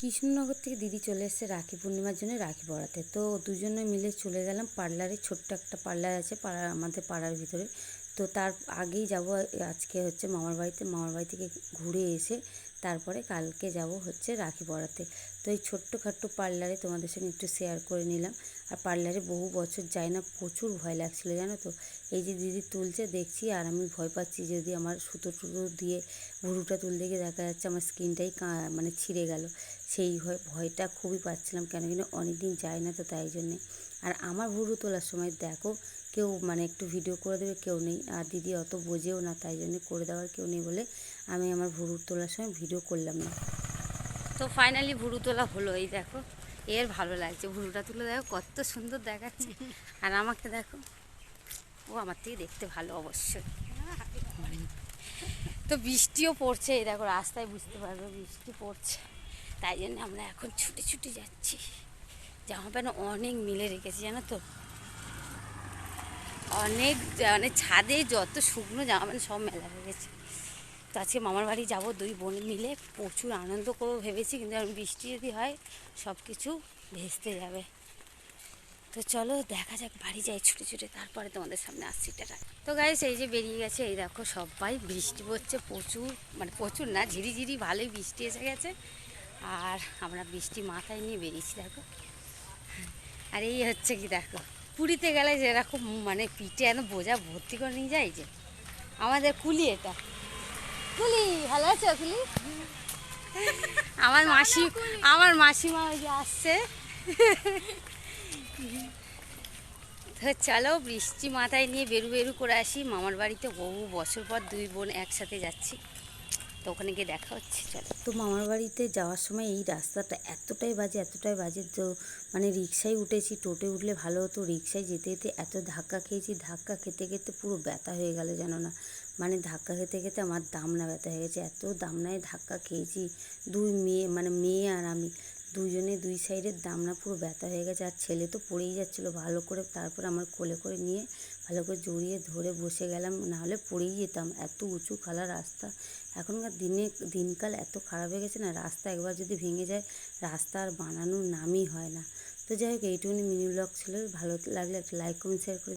কৃষ্ণনগর থেকে দিদি চলে এসেছে রাখি পূর্ণিমার জন্য রাখি পড়াতে। তো দুজনে মিলে চলে গেলাম পার্লারে, ছোট্ট একটা পার্লার আছে পাড়ার আমাদের পাড়ার ভিতরে। তো তার আগেই যাব আজকে হচ্ছে মামার বাড়িতে, মামার বাড়ি থেকে ঘুরে এসে তারপরে কালকে যাব হচ্ছে রাখি পরাতে তো এই ছোট্টখাট্টো পার্লারে তোমাদের সঙ্গে একটু শেয়ার করে নিলাম। আর পার্লারে বহু বছর যাই না, প্রচুর ভয় লাগছিল, জানো তো? এই যে দিদি তুলছে, দেখছি আর আমি ভয় পাচ্ছি যদি আমার সুতো টুতো দিয়ে ভুরুটা তুলতে গিয়ে দেখা যাচ্ছে আমার স্কিনটাই মানে ছিঁড়ে গেল। সেই ভয়, ভয়টা খুবই পাচ্ছিলাম কেন কিনা অনেক দিন যায় না তো তাই জন্যে। আর আমার ভুরু তোলার সময় দেখো কেউ মানে একটু ভিডিও করে দেবে, কেউ নেই। আর দিদি অত বোঝেও না, তাই জন্য করে দেওয়ার কেউ নেই বলে আমি আমার ভুরু তোলার সময় ভিডিও করলাম না। তো ফাইনালি ভুরু তোলা হলো, এই দেখো। এর ভালো লাগছে। ভুরুটা তুলে দেখো, কত সুন্দর দেখাচ্ছে। আর আমাকে দেখো, ও আমার থেকে দেখতে ভালো অবশ্যই। তো বৃষ্টিও পড়ছে, এই দেখো, রাস্তায় বুঝতে পারবে বৃষ্টি পড়ছে। তাই জন্য আমরা এখন ছুটে ছুটে যাচ্ছি। জামা প্যান্ট অনেক মিলে রেখেছি, জানো তো? অনেক মানে ছাদে যত শুকনো জামা প্যান্ট সব মেলা হয়ে গেছে। তো আজকে মামার বাড়ি যাব, দুই বোন মিলে প্রচুর আনন্দ করব ভেবেছি, কিন্তু এখন বৃষ্টি যদি হয় সব কিছু ভেস্তে যাবে। তো চলো, দেখা যাক, বাড়ি যাই ছুটে ছুটে, তারপরে তোমাদের সামনে আসছি, টাটা। তো গাইস এই যে বেরিয়ে গেছে, এই দেখো সবাই, বৃষ্টি পড়ছে প্রচুর মানে প্রচুর না, ঝিরিঝিরি ভালোই বৃষ্টি এসে গেছে। আর আমরা বৃষ্টি মাথায় নিয়ে বেরিয়েছি, দেখো। আর এই হচ্ছে কি, দেখো। পুরীতে গেলে যেরকম মানে পিঠে এত বোঝা ভর্তি করে নিয়ে যায় যে। আমাদের কুলি এটা। কুলি ভালো আছো কুলি? আমার মাসি আমার মাসিমা ওই যে আসছে। তো চলো বৃষ্টি মাথায় নিয়ে বেরু বেরু করে আসি। মামার বাড়িতে বহু বছর পর দুই বোন একসাথে যাচ্ছি। তো ওখানে গিয়ে দেখা হচ্ছে, চলো। তো মামার বাড়িতে যাওয়ার সময় এই রাস্তাটা এতটাই বাজে এতটাই বাজে তো মানে রিক্সায় উঠেছি টোটে উঠলে ভালো হতো। রিক্সায় যেতে যেতে এত ধাক্কা খেয়েছি, ধাক্কা খেতে খেতে পুরো ব্যথা হয়ে গেল জানো না। মানে ধাক্কা খেতে খেতে আমার দামনা ব্যথা হয়ে গেছে, এত দামনায় ধাক্কা খেয়েছি। দুই মেয়ে মানে মেয়ে আর আমি। দুজনে দুই সাইডের দামনা পুরো ব্যথা হয়ে গেছে, আর ছেলে তো পড়েই যাচ্ছিল ভালো করে। তারপর আমার কোলে করে নিয়ে ভালো করে জড়িয়ে ধরে বসে গেলাম, নাহলে পড়েই যেতাম। এত উঁচু খালা রাস্তা, এখনকার দিনে দিনকাল এত খারাপ হয়ে গেছে না, রাস্তা একবার যদি ভেঙে যায়, রাস্তা আর বানানোর নামই হয় না। তো যাই হোক, এইটুকুনি মিনি ব্লগ ছিল। ভালো লাগলে একটা লাইক কমেন্ট শেয়ার করে